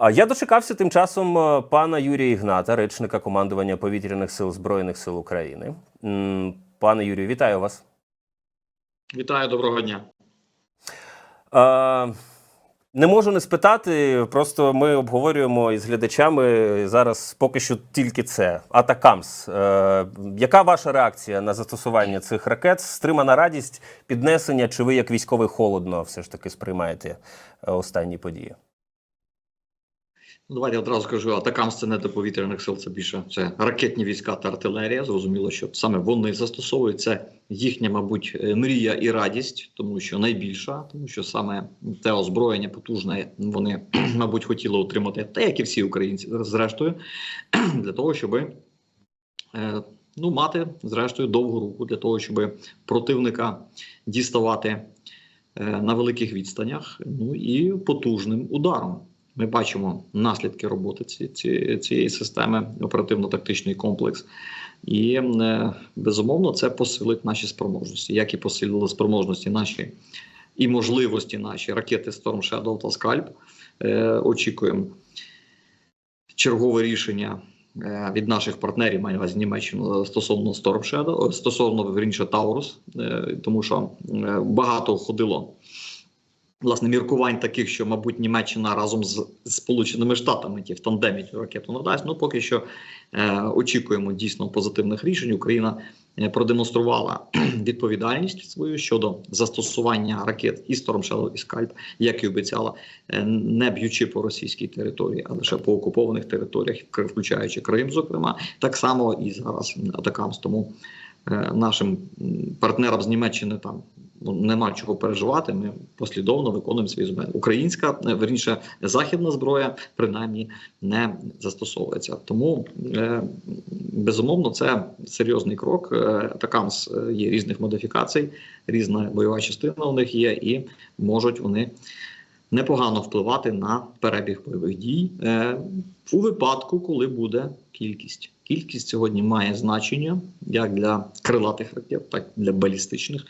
А я дочекався тим часом е, пана Юрія Ігната, речника командування повітряних сил Збройних сил України. Пане Юрію, вітаю вас. Вітаю, доброго дня. Е, Не можу не спитати. Просто ми обговорюємо із глядачами зараз поки що тільки це. Атакамс. Е, Яка ваша реакція на застосування цих ракет? Стримана радість, піднесення, чи ви як військовий холодно все ж таки сприймаєте е, останні події? Ну, давайте я одразу скажу, атакамс це не до повітряних сил, це більше це ракетні війська та артилерія. Зрозуміло, що саме вони застосовують це їхня, мабуть, е, мрія і радість, тому що найбільша, тому що саме те озброєння потужне вони, мабуть, хотіли отримати, та як і всі українці, зрештою, для того, щоб е, ну, мати зрештою довгу руку для того, щоб противника діставати е, на великих відстанях, ну і потужним ударом. Ми бачимо наслідки роботи ці, ці, цієї системи, оперативно-тактичний комплекс. І е, безумовно це посилить наші спроможності, як і посилили спроможності наші і можливості наші ракети Storm Shadow та Scalp. Е, очікуємо чергове рішення е, від наших партнерів, маю увазі Німеччину стосовно Storm Shadow, стосовно верніше Таурус, тому що багато ходило власне міркувань таких, що, мабуть, Німеччина разом з Сполученими Штатами ті в тандемі ракету надасть. Ну поки що е, очікуємо дійсно позитивних рішень. Україна е, продемонструвала відповідальність свою щодо застосування ракет і Storm і Scalp, як і обіцяла, е, не б'ючи по російській території, а лише по окупованих територіях, включаючи Крим, зокрема, так само і зараз атакамс. Тому е, нашим партнерам з Німеччини там нема чого переживати. Ми послідовно виконуємо свої зброї. Українська е, верніше західна зброя принаймні не застосовується. Тому е, безумовно це серйозний крок. Е, Такамс є різних модифікацій, різна бойова частина у них є, і можуть вони. Непогано впливати на перебіг бойових дій е, у випадку, коли буде кількість. Кількість сьогодні має значення як для крилатих ракет, так і для балістичних.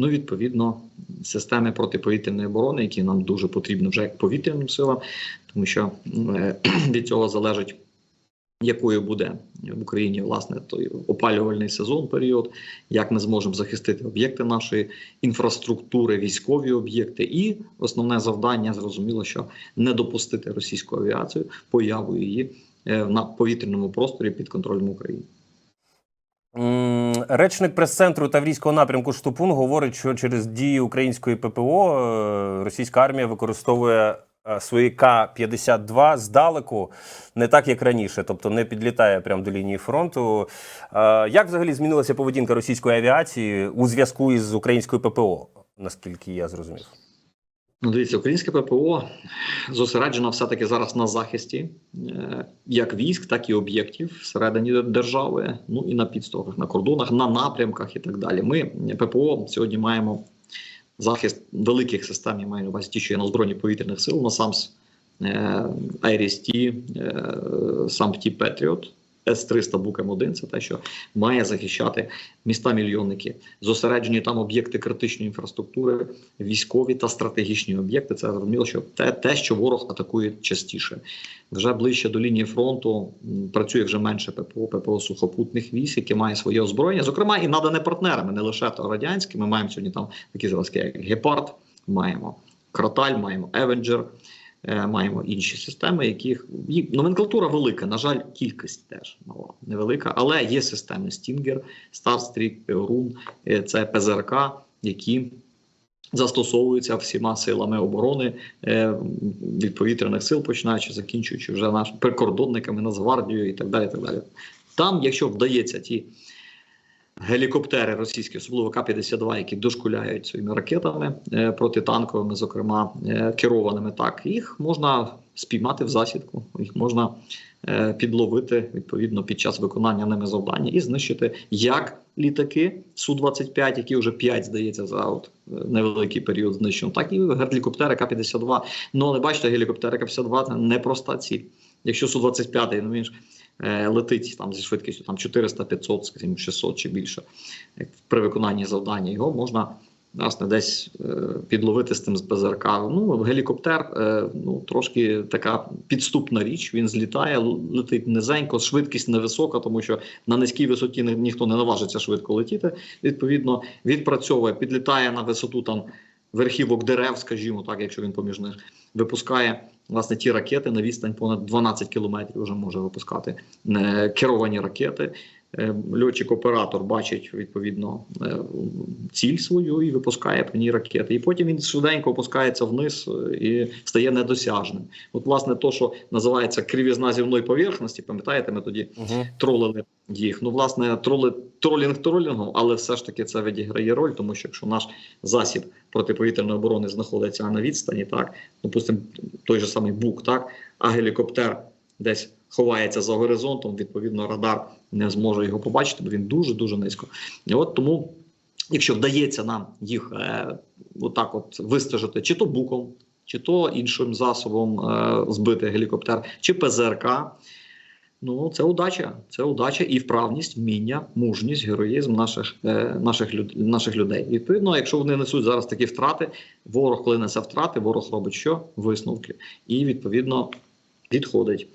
Ну, відповідно, системи протиповітряної оборони, які нам дуже потрібні вже як повітряним силам, тому що е, від цього залежить. Якою буде в Україні власне той опалювальний сезон період, як ми зможемо захистити об'єкти нашої інфраструктури, військові об'єкти, і основне завдання зрозуміло, що не допустити російську авіацію появу її е, на повітряному просторі під контролем України. Речник прес-центру Таврійського напрямку Штупун говорить, що через дії української ППО е, російська армія використовує е, свої К-52 здалеку, не так як раніше, тобто не підлітає прямо до лінії фронту. Е, Як взагалі змінилася поведінка російської авіації у зв'язку із українською ППО, наскільки я зрозумів? Ну, дивіться, українське ППО зосереджено все-таки зараз на захисті е, як військ, так і об'єктів всередині держави, ну і на підстоках, на кордонах, на напрямках і так далі. Ми ППО сьогодні маємо захист великих систем, я маю на увазі ті, що є на збройні повітряних сил, на САМС, е, IRIS-T, е, САМПТі Петріот. С-300 Бук М1 – це те, що має захищати міста-мільйонники, зосереджені там об'єкти критичної інфраструктури, військові та стратегічні об'єкти. Це зрозуміло, що те, те, що ворог атакує частіше. Вже ближче до лінії фронту працює вже менше ППО, ППО сухопутних військ, яке має своє озброєння, зокрема і надане партнерами, не лише то радянські. Ми маємо сьогодні там такі зразки, як Гепард, маємо Кроталь, маємо Евенджер. Е, Маємо інші системи, яких номенклатура велика. На жаль, кількість теж мала невелика, але є системи Stinger, Starstreak, Рун, е, це ПЗРК, які застосовуються всіма силами оборони е, від повітряних сил, починаючи закінчуючи вже наш прикордонниками, Нацгвардією і так далі. так далі. Там, якщо вдається ті гелікоптери російські, особливо К-52, які дошкуляють своїми ракетами е, протитанковими, зокрема е, керованими, так їх можна спіймати в засідку, їх можна е, підловити відповідно під час виконання ними завдання і знищити як літаки Су-25, які вже 5, здається, за от невеликий період знищено, так і гелікоптери К-52. Ну але бачите, гелікоптери К-52 це непроста ціль. Якщо Су-25, ну він ж летить там зі швидкістю там 400, 500, скажімо, 600 чи більше, при виконанні завдання, його можна власне, десь е, підловити з тим з ПЗРК. Ну, гелікоптер е, ну, трошки така підступна річ. Він злітає, летить низенько, швидкість невисока, тому що на низькій висоті ніхто не наважиться швидко летіти. Відповідно, відпрацьовує, підлітає на висоту там верхівок дерев, скажімо так, якщо він поміж них випускає власне ті ракети на відстань понад 12 кілометрів. Вже може випускати е, керовані ракети. Е, Льотчик-оператор бачить відповідно е, ціль свою і випускає по ній ракети. І потім він швиденько опускається вниз е, і стає недосяжним. От, власне, то, що називається кривізна зівної поверхності, пам'ятаєте, ми тоді Угу. тролили їх. Ну, власне, троли, тролінг тролінгом, але все ж таки це відіграє роль, тому що якщо наш засіб протиповітряної оборони знаходиться на відстані, так, допустимо, той же самий бук, так, а гелікоптер десь ховається за горизонтом, відповідно, радар не зможе його побачити, бо він дуже дуже низько. І от тому, якщо вдається нам їх е, отак от вистежити, чи то буком, чи то іншим засобом е, збити гелікоптер, чи ПЗРК. Ну, це удача, це удача і вправність, вміння, мужність, героїзм наших, е, наших, люд, наших людей. Відповідно, якщо вони несуть зараз такі втрати, ворог, коли несе втрати, ворог робить що? Висновки. І відповідно відходить.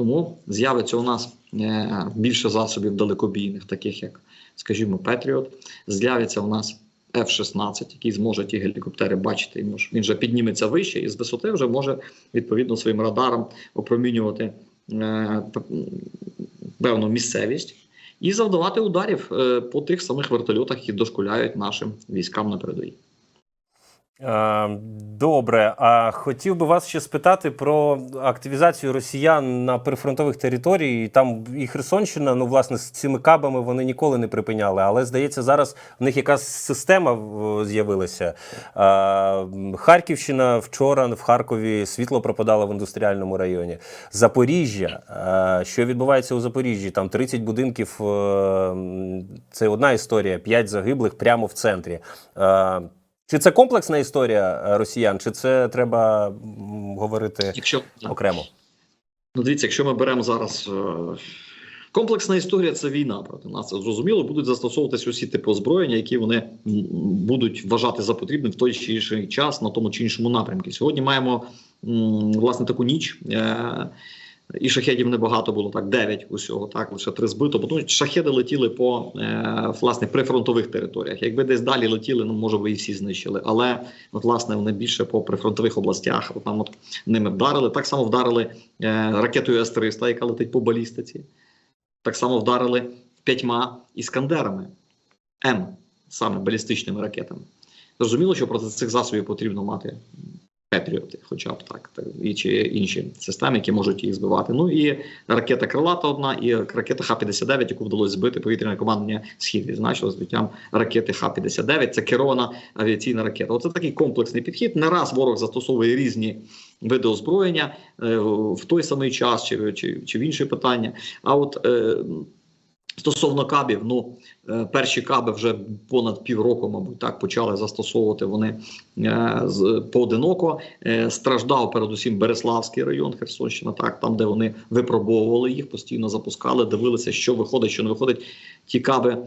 Тому з'явиться у нас е, більше засобів далекобійних, таких як, скажімо, Петріот. З'явиться у нас F-16, який зможе ті гелікоптери бачити. Він вже підніметься вище і з висоти вже може відповідно своїм радаром опромінювати е, певну місцевість і завдавати ударів е, по тих самих вертольотах, які дошкуляють нашим військам на передовій. Е, Добре, а хотів би вас ще спитати про активізацію росіян на прифронтових територіях. Там і Херсонщина, ну власне, з цими кабами вони ніколи не припиняли. Але здається, зараз в них якась система з'явилася. Е, Харківщина вчора в Харкові світло пропадало в індустріальному районі. Запоріжжя, е, що відбувається у Запоріжжі? Там 30 будинків. Це одна історія, 5 загиблих прямо в центрі. Е, чи це комплексна історія е, росіян, чи це треба говорити Якщо окремо? Ну, дивіться, якщо ми беремо зараз е, комплексна історія, це війна проти нас. Це зрозуміло, будуть застосовуватися усі типи озброєння, які вони будуть вважати за потрібним в той чи інший час на тому чи іншому напрямку. Сьогодні маємо власне таку ніч. І шахедів небагато було так, 9 усього, так лише три збито. Бо тому шахеди летіли по е, власне прифронтових територіях. Якби десь далі летіли, ну може би і всі знищили. Але от власне вони більше по прифронтових областях. От там от ними вдарили. Так само вдарили е, ракетою С-300, яка летить по балістиці. Так само вдарили п'ятьма іскандерами М, саме балістичними ракетами. Зрозуміло, що проти цих засобів потрібно мати Петріоти, хоча б так, та- і чи інші системи, які можуть їх збивати. Ну і ракета крилата одна, і ракета Х-59, яку вдалося збити повітряне командування Схід відзначило збиттям ракети Х-59. Це керована авіаційна ракета. Оце такий комплексний підхід. Не раз ворог застосовує різні види озброєння е, в той самий час, чи, чи, чи в інші питання. А от е, стосовно кабів, ну е, перші каби вже понад півроку, мабуть, так почали застосовувати вони е, з- поодиноко. Е, страждав передусім Береславський район, Херсонщина, так там, де вони випробовували їх, постійно запускали, дивилися, що виходить, що не виходить. Ті каби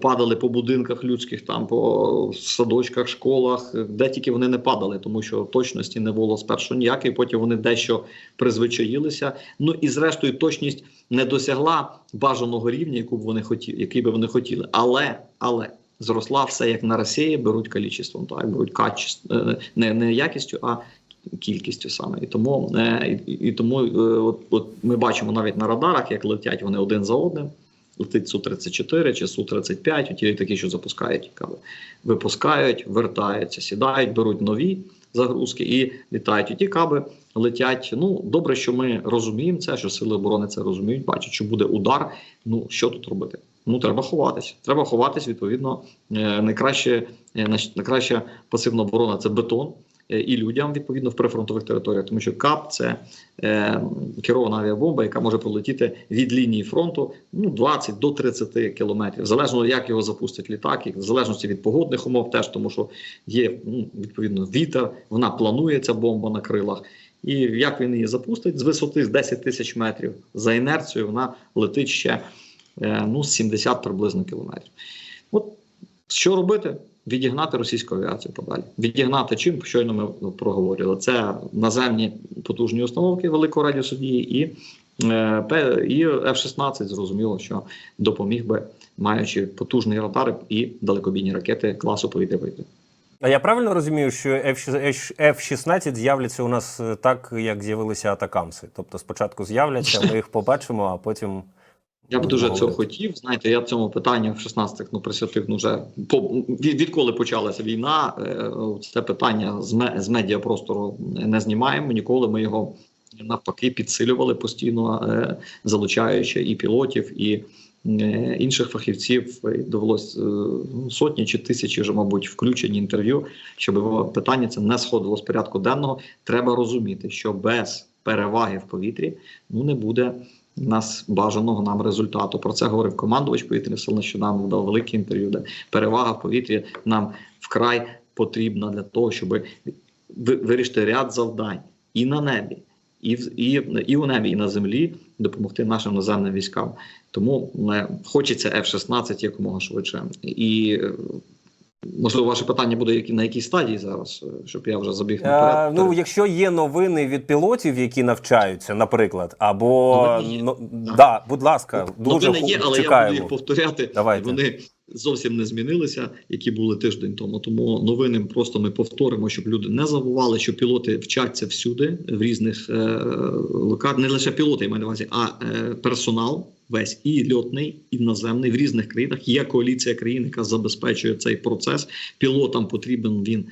падали по будинках людських, там по садочках, школах, е, де тільки вони не падали, тому що точності не було спершу ніякої. Потім вони дещо призвичаїлися. Ну і зрештою, точність не досягла бажаного рівня, яку б вони хотіли, який би вони хотіли. Але але зросла все як на Росії, беруть кількістю, так беруть качество, е, не, не якістю, а кількістю саме. І тому, е, і, і тому е, от, от ми бачимо навіть на радарах, як летять вони один за одним. Летить Су-34 чи Су-35, ті такі, що запускають кави. Випускають, вертаються, сідають, беруть нові загрузки і літають. І ті каби летять. Ну, добре, що ми розуміємо це, що сили оборони це розуміють, бачать, що буде удар. Ну, що тут робити? Ну, треба ховатись. Треба ховатись, відповідно, е, найкраще, е, найкраща пасивна оборона це бетон. Е, І людям відповідно в прифронтових територіях, тому що КАП це е, керована авіабомба, яка може пролетіти від лінії фронту ну 20 до 30 кілометрів, залежно як його запустить літак, і в залежності від погодних умов, теж тому що є ну, відповідно вітер, вона планує ця бомба на крилах. І як він її запустить з висоти з 10 тисяч метрів за інерцією, вона летить ще е, ну, 70 приблизно кілометрів. От що робити? Відігнати російську авіацію подалі. Відігнати чим щойно ми ну, проговорили. Це наземні потужні установки великого радіусу дії і, е, і F-16, зрозуміло, що допоміг би, маючи потужний радар і далекобійні ракети класу повітря-повітря. А я правильно розумію, що F-16 з'являться у нас е, так, як з'явилися атакамси. Тобто спочатку з'являться, ми їх побачимо, а потім. Я б дуже цього хотів. Знаєте, я цьому питанню в 16-х ну, присвятив ну, вже по від, відколи почалася війна. е, Це питання з, ме, з медіапростору не знімаємо. Ніколи ми його навпаки підсилювали постійно, е, залучаючи і пілотів, і е, інших фахівців. Довелось сотні чи тисячі вже, мабуть, включені інтерв'ю, щоб питання це не сходило з порядку денного. Треба розуміти, що без переваги в повітрі ну не буде нас бажаного нам результату. Про це говорив командувач повітряних сил нещодавно дав велике інтерв'ю, де перевага в повітрі нам вкрай потрібна для того, щоб вирішити ряд завдань і на небі, і, в, і, і у небі, і на землі допомогти нашим наземним військам. Тому хочеться F-16 якомога швидше. І можливо, ваше питання буде на якій стадії зараз, е, щоб я вже забіг Е, наперед. ну, якщо є новини від пілотів, які навчаються, наприклад, або ну, да, будь ласка, дуже Новини є, але я буду їх повторяти. Давайте. Вони зовсім не змінилися, які були тиждень тому. Тому новини просто ми повторимо, щоб люди не забували, що пілоти вчаться всюди в різних е, локаціях. Не лише пілоти, я маю на увазі, а е, персонал. Весь і льотний, і наземний в різних країнах. Є коаліція країн, яка забезпечує цей процес. Пілотам потрібен він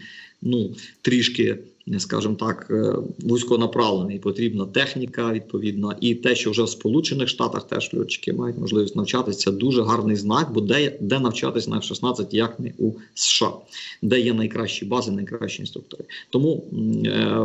ну трішки, скажімо так, е, вузьконаправлений. Потрібна техніка відповідна, і те, що вже в Сполучених Штатах теж льотчики мають можливість навчатися. Це дуже гарний знак, бо де, де навчатись на F-16, як не у США, де є найкращі бази, найкращі інструктори. Тому е,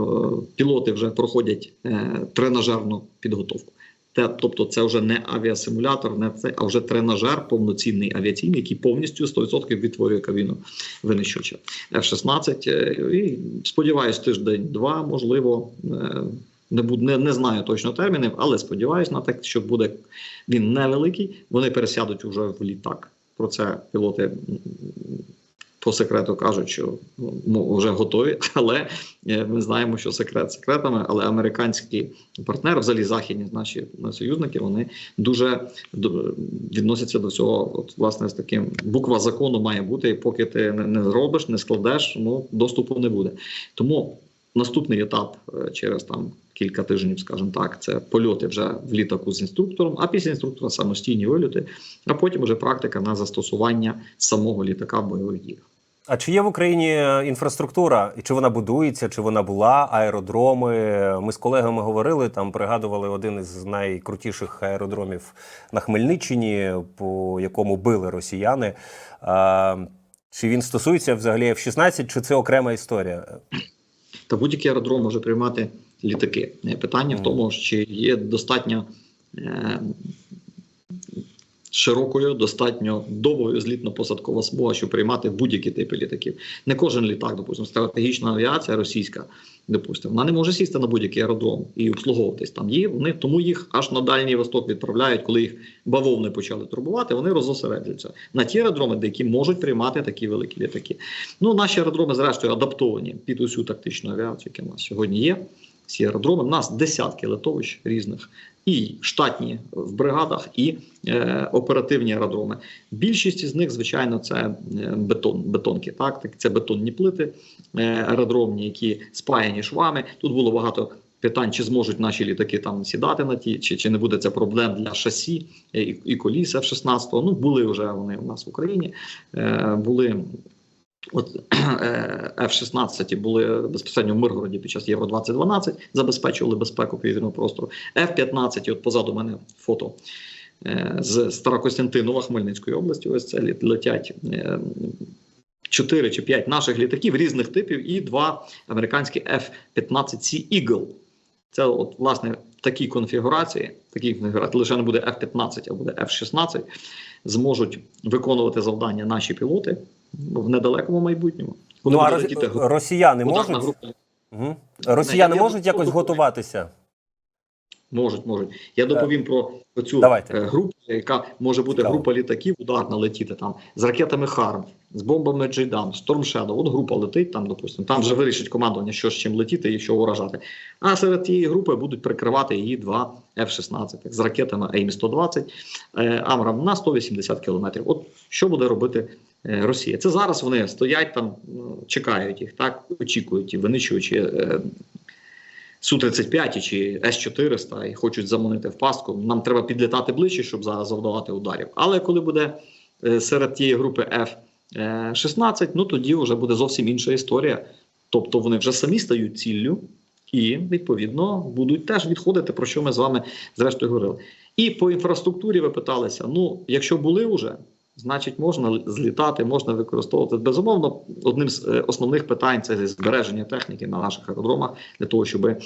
пілоти вже проходять е, тренажерну підготовку. Те, тобто, це вже не авіасимулятор, не це, а вже тренажер повноцінний авіаційний, який повністю 100% відтворює кабіну винищувача F-16. Е, І сподіваюсь, тиждень-два, можливо, е, не буду, не, не знаю точно термінів, але сподіваюся на те, що буде він невеликий. Вони пересядуть уже в літак. Про це пілоти по секрету кажуть, що ну, вже готові, але е, ми знаємо, що секрет секретами, але американські партнери, взагалі західні наші союзники, вони дуже відносяться до цього. От власне з таким буква закону має бути. І поки ти не, зробиш, не складеш, ну доступу не буде. Тому наступний етап е, через там кілька тижнів, скажімо так, це польоти вже в літаку з інструктором, а після інструктора самостійні вильоти, а потім вже практика на застосування самого літака бойових діях. А чи є в Україні е, інфраструктура, і чи вона будується, чи вона була, аеродроми? Ми з колегами говорили, там пригадували один із найкрутіших аеродромів на Хмельниччині, по якому били росіяни. А, чи він стосується взагалі F-16, чи це окрема історія? Та будь-який аеродром може приймати літаки. Питання в тому, чи є достатньо е, широкою, достатньо довгою злітно-посадкова смуга, щоб приймати будь-які типи літаків. Не кожен літак, допустимо, стратегічна авіація російська, допустимо, вона не може сісти на будь-який аеродром і обслуговуватись там. Є вони тому їх аж на дальній восток відправляють, коли їх бавовни почали турбувати. Вони розосереджуються на ті аеродроми, де які можуть приймати такі великі літаки. Ну наші аеродроми, зрештою, адаптовані під усю тактичну авіацію, яка в нас сьогодні є. Ці аеродроми. У нас десятки литовищ різних, і штатні в бригадах, і е, оперативні аеродроми. Більшість із них, звичайно, це е, бетон, бетонки. Так, Так, це бетонні плити е, аеродромні, які спаяні швами. Тут було багато. Питань, чи зможуть наші літаки там сідати на ті, чи, чи не буде це проблем для шасі е, і, і коліс F-16. Ну, були вже вони у нас в Україні. Е, були От е, F-16 були безпосередньо в Миргороді під час Євро 2012, забезпечували безпеку повітряного простору. F-15, от позаду мене фото е, з Старокостянтинова Хмельницької області. Ось це летять. е, 4 чи 5 наших літаків різних типів і два американські F-15C Eagle. Це от власне в такій конфігурації, такій конфігурації лише не буде F-15, а буде F-16, зможуть виконувати завдання наші пілоти в недалекому майбутньому. Ну а летіти росіяни можуть. Угу. Росіяни я можуть до якось готуватися? Можуть, можуть. Я доповім про цю Давайте. групу, яка може бути Цікаво. група літаків ударна летіти там з ракетами Харм, з бомбами Джейдам, Shadow. От група летить там, допустимо. Там вже вирішить командування, що з чим летіти і що уражати. А серед тієї групи будуть прикривати її два F-16 з ракетами AIM-120, е, Амрам на 180 кілометрів. От що буде робити е, Росія? Це зараз вони стоять там, ну, чекають їх, так очікують винищуючи. е, Су-35 чи С-400 і хочуть заманити в пастку. Нам треба підлітати ближче, щоб завдавати ударів. Але коли буде е, серед тієї групи F-16, ну тоді вже буде зовсім інша історія. Тобто вони вже самі стають ціллю і, відповідно, будуть теж відходити, про що ми з вами зрештою говорили. І по інфраструктурі ви питалися: ну, якщо були вже, значить можна злітати, можна використовувати. Безумовно, одним з е, основних питань це збереження техніки на наших аеродромах для того, щоб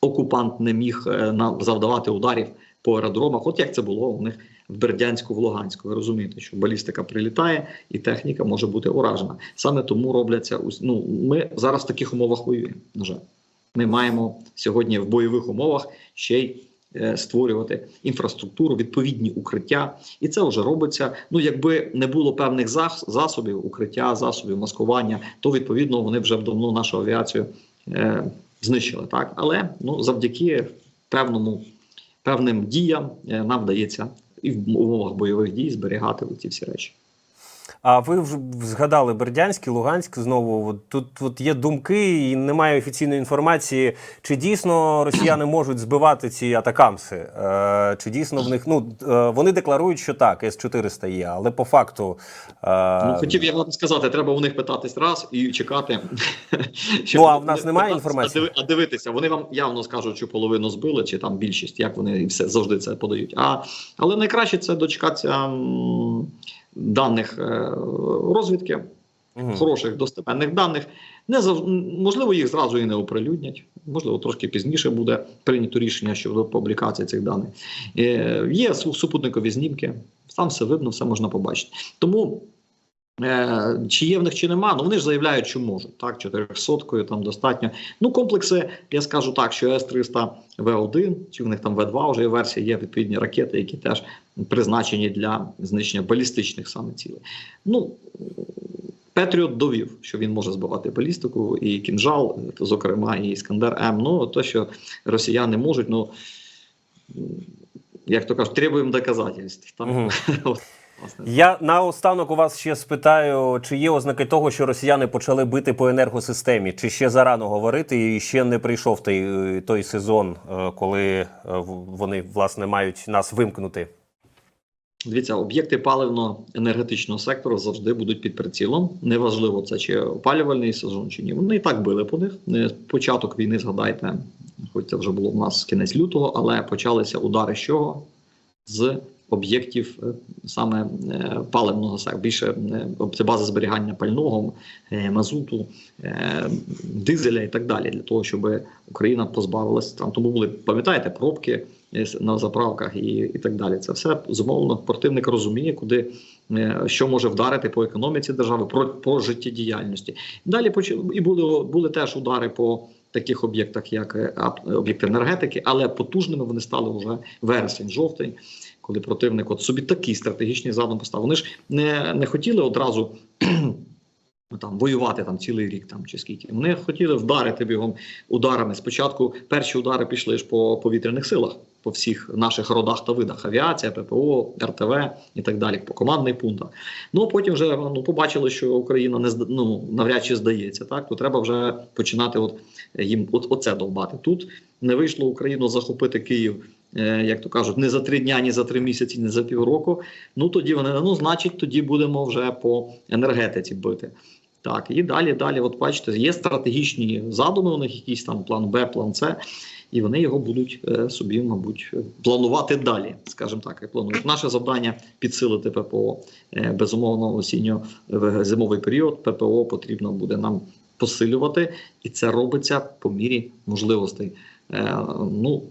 окупант не міг е, завдавати ударів по аеродромах. От як це було у них в Бердянську, в Луганську. Ви розумієте, що балістика прилітає і техніка може бути уражена. Саме тому робляться ну, ми зараз в таких умовах воюємо. На жаль, ми маємо сьогодні в бойових умовах ще й. Е, Створювати інфраструктуру, відповідні укриття, і це вже робиться. Ну, якби не було певних засобів, укриття, засобів маскування, то відповідно вони вже давно нашу авіацію е, знищили. Так, але ну завдяки певному певним діям е, нам вдається і в умовах бойових дій зберігати ці всі речі. А ви вже згадали Бердянськ і Луганськ знову. От Тут от є думки, і немає офіційної інформації, чи дійсно росіяни можуть збивати ці атакамси? Е, чи дійсно в них ну е, вони декларують, що так, С-400 є, але по факту е, Ну, хотів я вам сказати, треба у них питатись раз і чекати. Ну, а в нас немає інформації? А, дивитися, вони вам явно скажуть, що половину збили, чи там більшість, як вони все завжди це подають. А, але найкраще це дочекатися даних е, розвідки, угу. хороших достеменних даних. Не зав... можливо, їх зразу і не оприлюднять. Можливо, трошки пізніше буде прийнято рішення щодо публікації цих даних. Е, є супутникові знімки, там все видно, все можна побачити. Тому. Е, чи є в них чи нема, ну вони ж заявляють, що можуть. Так, 400 там достатньо. Ну, комплекси, я скажу так, що С-300 В1, чи в них там В2 вже є версія, є відповідні ракети, які теж призначені для знищення балістичних саме цілей. Ну, Петріот довів, що він може збивати балістику і кінжал, зокрема, і Іскандер М. Ну, то, що росіяни можуть, ну як то кажуть, требуємо доказательств. Мгм. От, власне. Я наостанок у вас ще спитаю, чи є ознаки того, що росіяни почали бити по енергосистемі, чи ще зарано говорити, і ще не прийшов той, е, той сезон, е, коли е, вони власне мають нас вимкнути. Дивіться, об'єкти паливно-енергетичного сектору завжди будуть під прицілом. Неважливо, це чи опалювальний сезон, чи ні. Вони і так били по них. Початок війни, згадайте, хоч це вже було в нас кінець лютого, але почалися удари з чого? З об'єктів е, саме е, паливного сектору. Більше е, це база зберігання пального, мазуту, дизеля і так далі, для того, щоб Україна позбавилася там. Тому були, пам'ятаєте, пробки на заправках і, і так далі. Це все зумовлено. Противник розуміє, куди що може вдарити по економіці держави, про, по життєдіяльності. Далі і були, були теж удари по таких об'єктах, як об'єкти енергетики, але потужними вони стали вже вересень, жовтень. Коли противник от собі такий стратегічний задум поставив. Вони ж не, не хотіли одразу там воювати там цілий рік там чи скільки. Вони хотіли вдарити бігом ударами. Спочатку перші удари пішли ж по повітряних силах, по всіх наших родах та видах: авіація, ППО, РТВ і так далі, по командних пунктах. Ну а потім вже ну побачили, що Україна не ну, навряд чи здається. Так то треба вже починати от їм от оце довбати. Тут не вийшло Україну захопити Київ. Е, Як то кажуть, не за три дня, ні за три місяці, ні за півроку. Ну тоді вони ну, значить, тоді будемо вже по енергетиці бити. Так, і далі, далі, от бачите, є стратегічні задуми, у них якийсь там план Б, план С, і вони його будуть е, собі, мабуть, планувати далі, скажімо так, як планують. Наше завдання підсилити ППО. Е, безумовно, осінньо зимовий період ППО потрібно буде нам посилювати, і це робиться по мірі можливостей. Ну,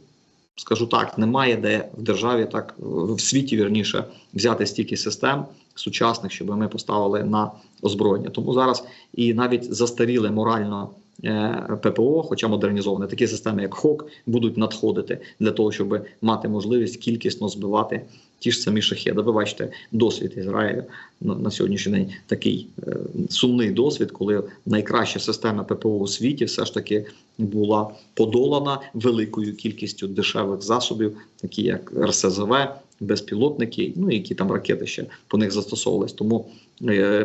скажу так, немає де в державі так в світі вірніше взяти стільки систем сучасних, щоб ми поставили на озброєння. Тому зараз і навіть застаріле морально. е, ППО, хоча модернізоване, такі системи, як ХОК, будуть надходити для того, щоб мати можливість кількісно збивати ті ж самі шахеди. Ви бачите досвід Ізраїлю на, сьогоднішній день такий е, сумний досвід, коли найкраща система ППО у світі все ж таки була подолана великою кількістю дешевих засобів, такі як РСЗВ, безпілотники, ну які там ракети ще по них застосовувались. Тому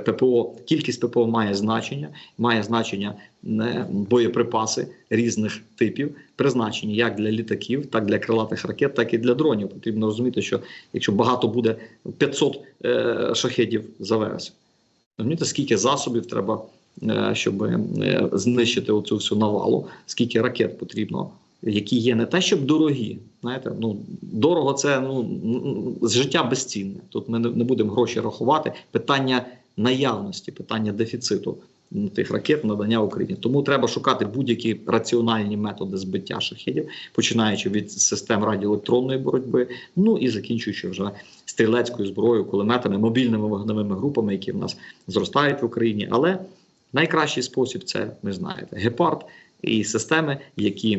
ППО, кількість ППО має значення, має значення боєприпаси різних типів, призначені як для літаків, так для крилатих ракет, так і для дронів. Потрібно розуміти, що якщо багато буде 500 е, шахедів за вересень, розумієте, скільки засобів треба, е, щоб е, знищити оцю всю навалу, скільки ракет потрібно. Які є не те, щоб дорогі, знаєте, ну дорого це ну життя безцінне. Тут ми не, будемо гроші рахувати. Питання наявності, питання дефіциту тих ракет надання Україні. Тому треба шукати будь-які раціональні методи збиття шахедів, починаючи від систем радіоелектронної боротьби, ну і закінчуючи вже стрілецькою зброєю, кулеметами, мобільними вогневими групами, які в нас зростають в Україні. Але найкращий спосіб це ви знаєте гепард і системи, які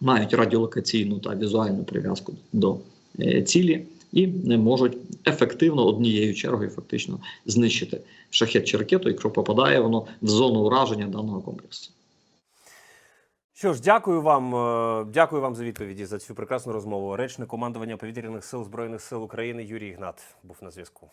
мають радіолокаційну та візуальну прив'язку до е, цілі і не можуть ефективно однією чергою фактично знищити шахет чи ракету, якщо попадає воно в зону ураження даного комплексу. Що ж, дякую вам. е, Дякую вам за відповіді за цю прекрасну розмову. Речник командування повітряних сил збройних сил України Юрій Ігнат був на зв'язку.